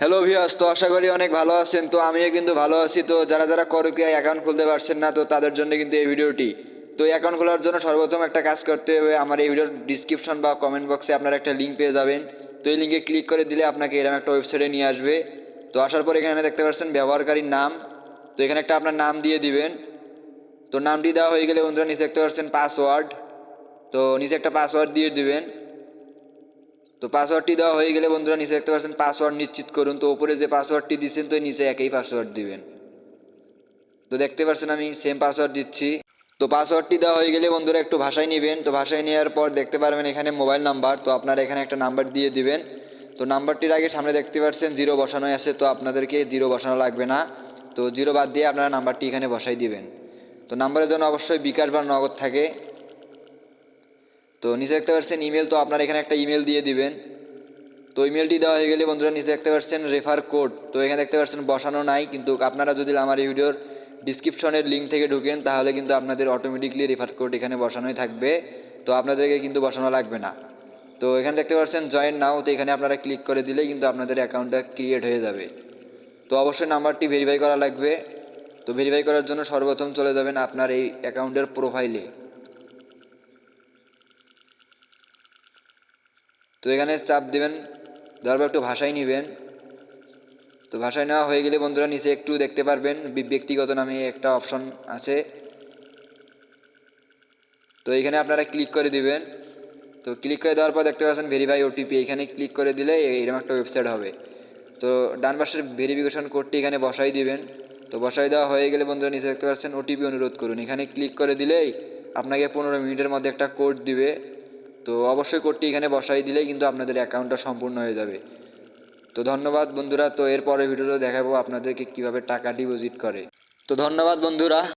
Hello viewers তো আশা করি অনেক ভালো আছেন। তো আমিও কিন্তু ভালো আছি। তো যারা যারা করকিয়া অ্যাকাউন্ট খুলতে পারছেন না, তো তাদের জন্য কিন্তু এই ভিডিওটি। তো অ্যাকাউন্ট খোলার জন্য সর্বপ্রথম একটা কাজ করতে হবে। আমার এই ভিডিওর ডিসক্রিপশন বা কমেন্ট বক্সে আপনারা একটা লিঙ্ক পেয়ে যাবেন। তো এই লিঙ্কে ক্লিক করে দিলে আপনাকে এরকম একটা ওয়েবসাইটে নিয়ে আসবে। তো আসার পর এখানে দেখতে পাচ্ছেন ব্যবহারকারীর নাম। তো এখানে একটা আপনার নাম দিয়ে দিবেন। তো নামটি দেওয়া হয়ে গেলে বন্ধুরা নিচে দেখতে পাচ্ছেন পাসওয়ার্ড তো নিচে একটা পাসওয়ার্ড দিয়ে দিবেন। তো পাসওয়ার্ডটি দেওয়া হয়ে গেলে বন্ধুরা নিচে দেখতে পাচ্ছেন পাসওয়ার্ড নিশ্চিত করুন। তো উপরে যে পাসওয়ার্ডটি দিচ্ছেন, তো নিচে একই পাসওয়ার্ড দিবেন। তো দেখতে পাচ্ছেন আমি সেম পাসওয়ার্ড দিচ্ছি। তো পাসওয়ার্ডটি দেওয়া হয়ে গেলে বন্ধুরা একটু ভাষায় নেবেন। তো ভাষায় নেওয়ার পর দেখতে পারবেন এখানে মোবাইল নাম্বার তো আপনারা এখানে একটা নাম্বার দিয়ে দিবেন। তো নাম্বারটির আগে সামনে দেখতে পাচ্ছেন জিরো বসানো আছে। তো আপনাদেরকে জিরো বসানো লাগবে না। তো জিরো বাদ দিয়ে আপনারা নাম্বারটি এখানে বসাই দিবেন। তো নাম্বারের জন্য অবশ্যই বিকাশ বা নগদ থাকে। তো নিচে দেখতে পাচ্ছেন ইমেল তো আপনারা এখানে একটা ইমেল দিয়ে দিবেন। তো ইমেলটি দেওয়া হয়ে গেলে বন্ধুরা নিচে দেখতে পাচ্ছেন রেফার কোড তো এখানে দেখতে পাচ্ছেন বসানো নাই, কিন্তু আপনারা যদি আমার ভিডিওর ডিসক্রিপশনের লিঙ্ক থেকে ঢুকেন, তাহলে কিন্তু আপনাদের অটোমেটিকলি রেফার কোড এখানে বসানোই থাকবে। তো আপনাদেরকে কিন্তু বসানো লাগবে না। তো এখানে দেখতে পাচ্ছেন জয়েন নাও তো এখানে আপনারা ক্লিক করে দিলে কিন্তু আপনাদের অ্যাকাউন্টটা ক্রিয়েট হয়ে যাবে। তো অবশ্যই নাম্বারটি ভেরিফাই করা লাগবে। তো ভেরিফাই করার জন্য সর্বপ্রথম চলে যাবেন আপনার এই অ্যাকাউন্টের প্রোফাইলে তো এখানে চাপ দেবেন দেওয়ার পর একটু ভাষায় নেবেন। তো ভাষায় নেওয়া হয়ে গেলে বন্ধুরা নিচে একটু দেখতে পারবেন ব্যক্তিগত নামে একটা অপশন আছে। তো এখানে আপনারা ক্লিক করে দিবেন। তো ক্লিক করে দেওয়ার পর দেখতে পাচ্ছেন ভেরিফাই ওটিপি এখানে ক্লিক করে দিলে এরকম একটা ওয়েবসাইট হবে। তো ডান পাশের ভেরিফিকেশন কোডটি এখানে বসাই দিবেন। তো বসাই দেওয়া হয়ে গেলে বন্ধুরা নিচে দেখতে পাচ্ছেন ওটিপি অনুরোধ করুন। এখানে ক্লিক করে দিলেই আপনাকে পনেরো মিনিটের মধ্যে একটা কোড দিবে। তো অবশ্যই কোডটি এখানে বসাই দিলে কিন্তু আপনাদের অ্যাকাউন্টটা সম্পূর্ণ হয়ে যাবে। তো ধন্যবাদ বন্ধুরা, তো এরপরে ভিডিওটা দেখাবো আপনাদেরকে কীভাবে টাকা ডিপোজিট করে। তো ধন্যবাদ বন্ধুরা।